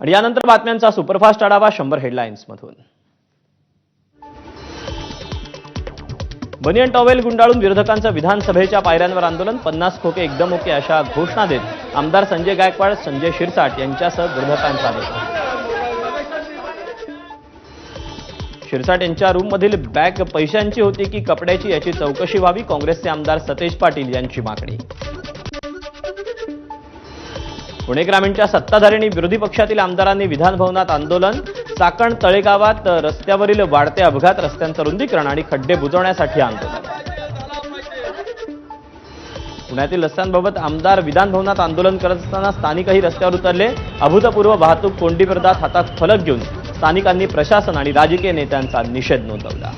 आणि यानंतर बातम्यांचा सुपरफास्ट आढावा शंभर हेडलाईन्समधून बनियन टॉवेल गुंडाळून विरोधकांचं विधानसभेच्या पायऱ्यांवर आंदोलन पन्नास खोके एकदम ओके अशा घोषणा देत आमदार संजय गायकवाड संजय शिरसाट यांच्यासह विरोधकांचा आदेश शिरसाट यांच्या रूममधील बॅग पैशांची होती की कपड्याची याची चौकशी व्हावी काँग्रेसचे आमदार सतेज पाटील यांची मागणी. पुणे ग्रामीणच्या सत्ताधारी विरोधी पक्षातील आमदारांनी विधानभवनात आंदोलन चाकण तळेगावात रस्त्यावरील वाढते अपघात रस्त्यांचं रुंदीकरण आणि खड्डे बुजवण्यासाठी आंदोलन. पुण्यातील रस्त्यांबाबत आमदार विधानभवनात आंदोलन करत असताना स्थानिकही रस्त्यावर उतरले. अभूतपूर्व वाहतूक कोंडी विरोधात हातात फलक घेऊन स्थानिकांनी प्रशासन आणि राजकीय नेत्यांचा निषेध नोंदवला.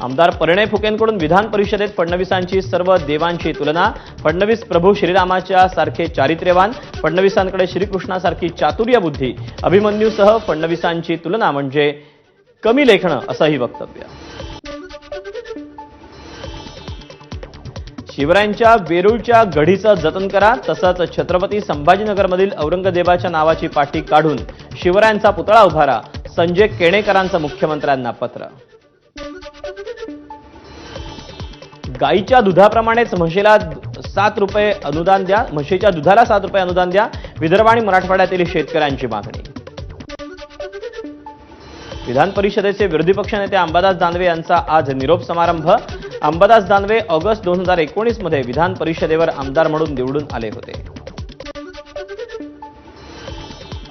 आमदार परिणय फुकेंकडून विधान परिषदेत फडणवीसांची सर्व देवांची तुलना. फडणवीस प्रभू श्रीरामाच्या सारखे चारित्र्यवान फडणवीसांकडे श्रीकृष्णासारखी चातुर्य बुद्धी. अभिमन्यूसह फडणवीसांची तुलना म्हणजे कमी लेखणं असंही वक्तव्य. शिवरायांच्या वेरूळच्या गढीचं जतन करा तसंच छत्रपती संभाजीनगरमधील औरंगजेबाच्या नावाची पाठी काढून शिवरायांचा पुतळा उभारा. संजय केणेकरांचं मुख्यमंत्र्यांना पत्र. गाईच्या दुधाप्रमाणेच म्हशीला सात रुपये अनुदान द्या म्हशीच्या दुधाला सात रुपये अनुदान द्या. विदर्भ आणि मराठवाड्यातील शेतकऱ्यांची मागणी. विधान परिषदेचे विरोधी पक्षनेते अंबादास दानवे यांचा आज निरोप समारंभ. अंबादास दानवे ऑगस्ट दोन हजार एकोणीसमध्ये विधान परिषदेवर आमदार म्हणून निवडून आले होते.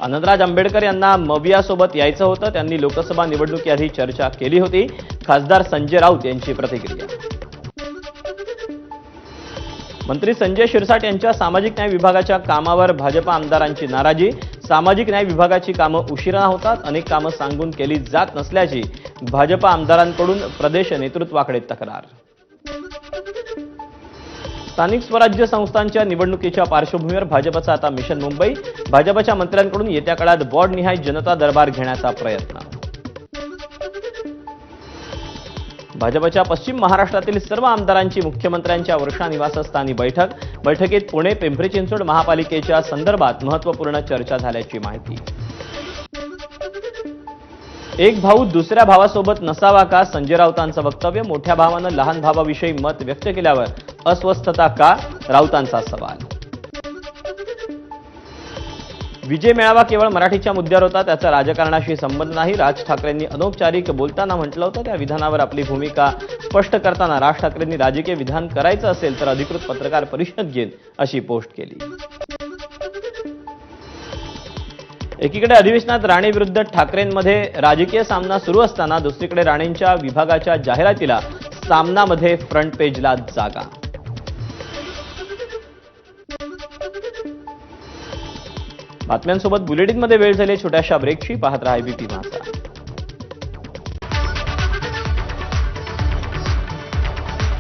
आनंदराज आंबेडकर यांना मवियासोबत यायचं होतं. त्यांनी लोकसभा निवडणुकीआधी चर्चा केली होती. खासदार संजय राऊत यांची प्रतिक्रिया. मंत्री संजय शिरसाट यांच्या सामाजिक न्याय विभागाच्या कामावर भाजपा आमदारांची नाराजी. सामाजिक न्याय विभागाची कामं उशिरा होतात. अनेक कामं सांगून केली जात नसल्याची भाजपा आमदारांकडून प्रदेश नेतृत्वाकडे तक्रार. स्थानिक स्वराज्य संस्थांच्या निवडणुकीच्या पार्श्वभूमीवर भाजपचा आता मिशन मुंबई. भाजपच्या मंत्र्यांकडून येत्या काळात बॉर्डनिहाय जनता दरबार घेण्याचा प्रयत्न. भाजपच्या पश्चिम महाराष्ट्रातील सर्व आमदारांची मुख्यमंत्र्यांच्या वर्षा निवासस्थानी बैठक. बैठकीत पुणे पिंपरी चिंचवड महापालिकेच्या संदर्भात महत्त्वपूर्ण चर्चा झाल्याची माहिती. एक भाऊ दुसऱ्या भावासोबत नसावा का? संजय राऊतांचं वक्तव्य. मोठ्या भावानं लहान भावाविषयी मत व्यक्त केल्यावर अस्वस्थता का? राऊतांचा सवाल. विजय मेळावा केवळ मराठीच्या मुद्द्यावर होता त्याचा राजकारणाशी संबंध नाही. राज ठाकरेंनी अनौपचारिक बोलताना म्हटलं होतं त्या विधानावर आपली भूमिका स्पष्ट करताना राज ठाकरेंनी राजकीय विधान करायचं असेल तर अधिकृत पत्रकार परिषद घेईन अशी पोस्ट केली. एकीकडे अधिवेशनात राणेविरुद्ध ठाकरेंमध्ये राजकीय सामना सुरू असताना दुसरीकडे राणेंच्या विभागाच्या जाहिरातीला सामनामध्ये फ्रंट पेजला जागा. बातम्यांसोबत बुलेटिनमध्ये वेळ झाली छोट्याशा ब्रेकची पाहत राहा बीपी माझा